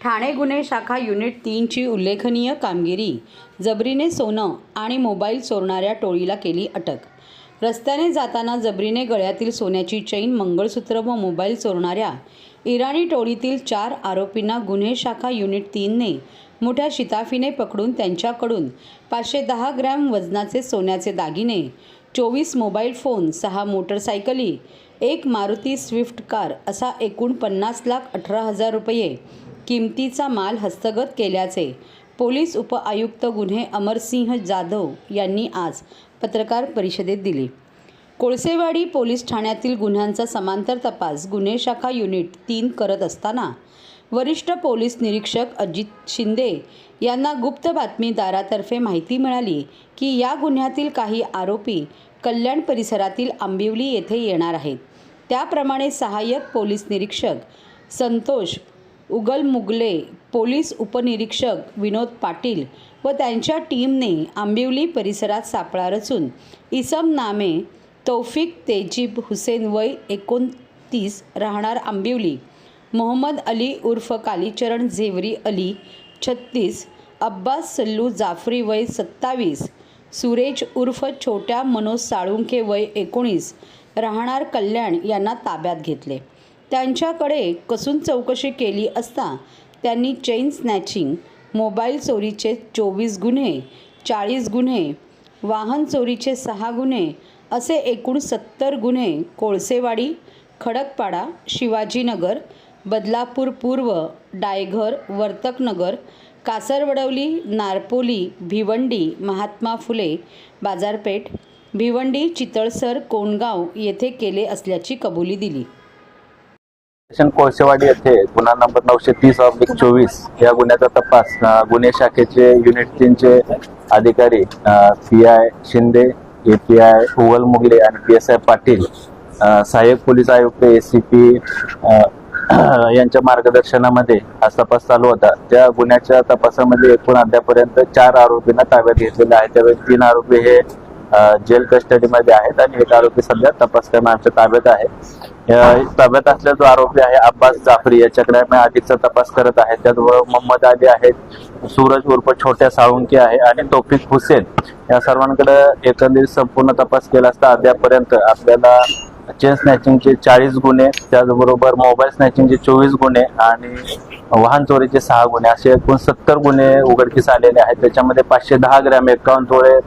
ठाणे गुन्हे शाखा युनिट तीनची उल्लेखनीय कामगिरी. जबरीने सोनं आणि मोबाईल चोरणाऱ्या टोळीला केली अटक. रस्त्याने जाताना जबरीने गळ्यातील सोन्याची चैन मंगळसूत्र व मोबाईल चोरणाऱ्या इराणी टोळीतील चार आरोपींना गुन्हे शाखा युनिट तीनने मोठ्या शिताफीने पकडून त्यांच्याकडून पाचशे दहा ग्रॅम वजनाचे सोन्याचे दागिने चोवीस मोबाईल फोन सहा मोटरसायकली एक मारुती स्विफ्ट कार असा एकूण पन्नास लाख अठरा हजार रुपये किमतीचा माल हस्तगत केल्याचे पोलीस उपआयुक्त गुन्हे अमरसिंह जाधव यांनी आज पत्रकार परिषदेत दिले. कोळसेवाडी पोलीस ठाण्यातील गुन्ह्यांचा समांतर तपास गुन्हे शाखा युनिट तीन करत असताना वरिष्ठ पोलीस निरीक्षक अजित शिंदे यांना गुप्त बातमीदारातर्फे माहिती मिळाली की या गुन्ह्यातील काही आरोपी कल्याण परिसरातील आंबिवली येथे येणार आहेत. त्याप्रमाणे सहाय्यक पोलीस निरीक्षक संतोष उगल मुगले पोलीस उपनिरीक्षक विनोद पाटील व त्यांच्या टीमने आंबिवली परिसरात सापळा रचून इसम नामे तौफिक तेजीब हुसेन वय एकोणतीस राहणार आंबिवली. मोहम्मद अली उर्फ कालीचरण झेवरी अली छत्तीस अब्बास सल्लू जाफरी वय सत्तावीस सुरेज उर्फ छोट्या मनोज साळुंखे वय एकोणीस राहणार कल्याण यांना ताब्यात घेतले. त्यांच्याकडे कसून चौकशी केली असता त्यांनी चेन स्नॅचिंग मोबाईल चोरीचे चोवीस गुन्हे चाळीस गुन्हे वाहन चोरीचे सहा गुन्हे असे एकूण सत्तर गुन्हे कोळसेवाडी खडकपाडा शिवाजीनगर बदलापूर पूर्व डायघर वर्तकनगर कासरवडवली नारपोली भिवंडी महात्मा फुले बाजारपेठ भिवंडी चितळसर कोंडगाव येथे केले असल्याची कबुली दिली. कोळसेवाडी येथे गुन्हा नंबर नऊशे तीस ऑब्लिक चोवीस या गुन्ह्याचा तपास गुन्हे शाखेचे युनिट तीनचे अधिकारी P I Shinde A P I उवल Mugle आणि पी एस आय पाटील सहाय्यक पोलीस आयुक्त ए सी पी यांच्या मार्गदर्शनामध्ये हा तपास चालू होता. त्या गुन्ह्याच्या तपासामध्ये एकूण अद्यापर्यंत चार आरोपींना ताब्यात घेतलेले आहे त्यावेळी तीन आरोपी हे जेल कस्टडीमध्ये आहेत आणि एक आरोपी सध्या तपास आमच्या ताब्यात आहे. ताब्यात असलेला जो आरोपी आहे अब्बास जाफरी. याच्याकडे आम्ही आधीचा तपास करत आहे. त्याचबरोबर मोहम्मद अली आहेत सूरज उर्फ छोट्या साळुंकी आहे आणि तौफिक हुसेन. या सर्वांकडे एकंदरीत संपूर्ण तपास केला असता अद्यापर्यंत आपल्याला चेन स्नॅचिंगचे चाळीस गुन्हे त्याचबरोबर मोबाईल स्नॅचिंगचे चोवीस गुन्हे आणि वाहन चोरीचे सहा गुन्हे. असे एकूण सत्तर गुन्हे उघडकीस आलेले आहेत. त्याच्यामध्ये पाचशे दहा ग्रॅम एकावन्न तोळे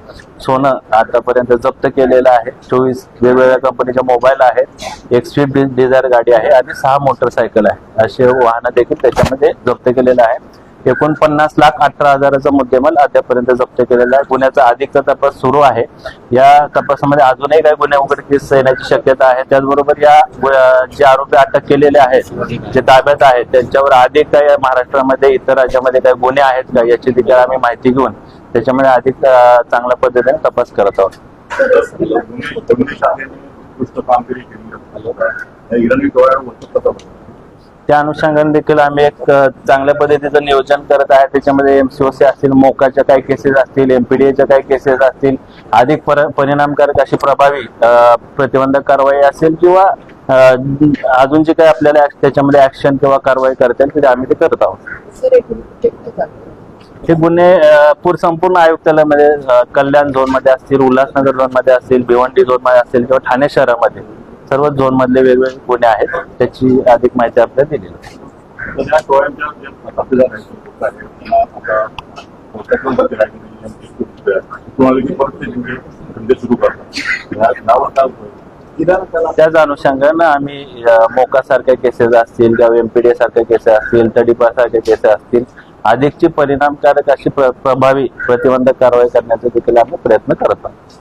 सोनं आतापर्यंत जप्त केलेलं आहे. चोवीस वेगवेगळ्या कंपनीचे मोबाईल आहेत. एक स्विफ्ट डिझायर गाडी आहे. आणि सहा मोटरसायकल आहे. असे वाहनं देखील त्याच्यामध्ये जप्त केलेलं आहे. एकोणपन्नास लाख अठरा हजाराचा मुद्देमाल अद्यापर्यंत जप्त केलेला आहे. गुन्ह्याचा अधिकचा तपास सुरू आहे. या तपासामध्ये अजूनही काही गुन्हे उघडकीस येण्याची शक्यता आहे. त्याचबरोबर या जे आरोपी अटक केलेले आहेत जे ताब्यात आहेत त्यांच्यावर अधिक काही महाराष्ट्रामध्ये इतर राज्यामध्ये काही गुन्हे आहेत का याची देखील आम्ही माहिती घेऊन त्याच्यामध्ये अधिक चांगल्या पद्धतीने तपास करत आहोत. त्या अनुषंगाने देखील आम्ही एक चांगल्या पद्धतीचं नियोजन करत आहे. त्याच्यामध्ये एमसीओसी असतील मोकाच्या काही केसेस असतील एमपीडीएच्या काही केसेस असतील अधिक पर- परिणामकारक अशी प्रभावी प्रतिबंधक कारवाई असेल किंवा अजून जे काही आपल्याला त्याच्यामध्ये ऍक्शन किंवा कारवाई करता येईल ते आम्ही ते करत आहोत? हे गुन्हे पूर संपूर्ण आयुक्तालयामध्ये कल्याण झोनमध्ये असतील उल्हासनगर झोनमध्ये असतील भिवंडी झोनमध्ये असतील किंवा ठाणे शहरामध्ये. सर्व झोन मधले वेगवेगळे गुन्हे आहेत त्याची अधिक माहिती आपल्याला दिलेली आहे. त्या त्याच अनुषंगानं आम्ही मोका सारख्या केसेस असतील किंवा एमपीडी सारख्या केसेस असतील तडीपा सारख्या केसेस असतील अधिकची परिणामकारक अशी प्र- प्रभावी प्रतिबंधक कारवाई करण्याचा देखील आम्ही प्रयत्न करत आहोत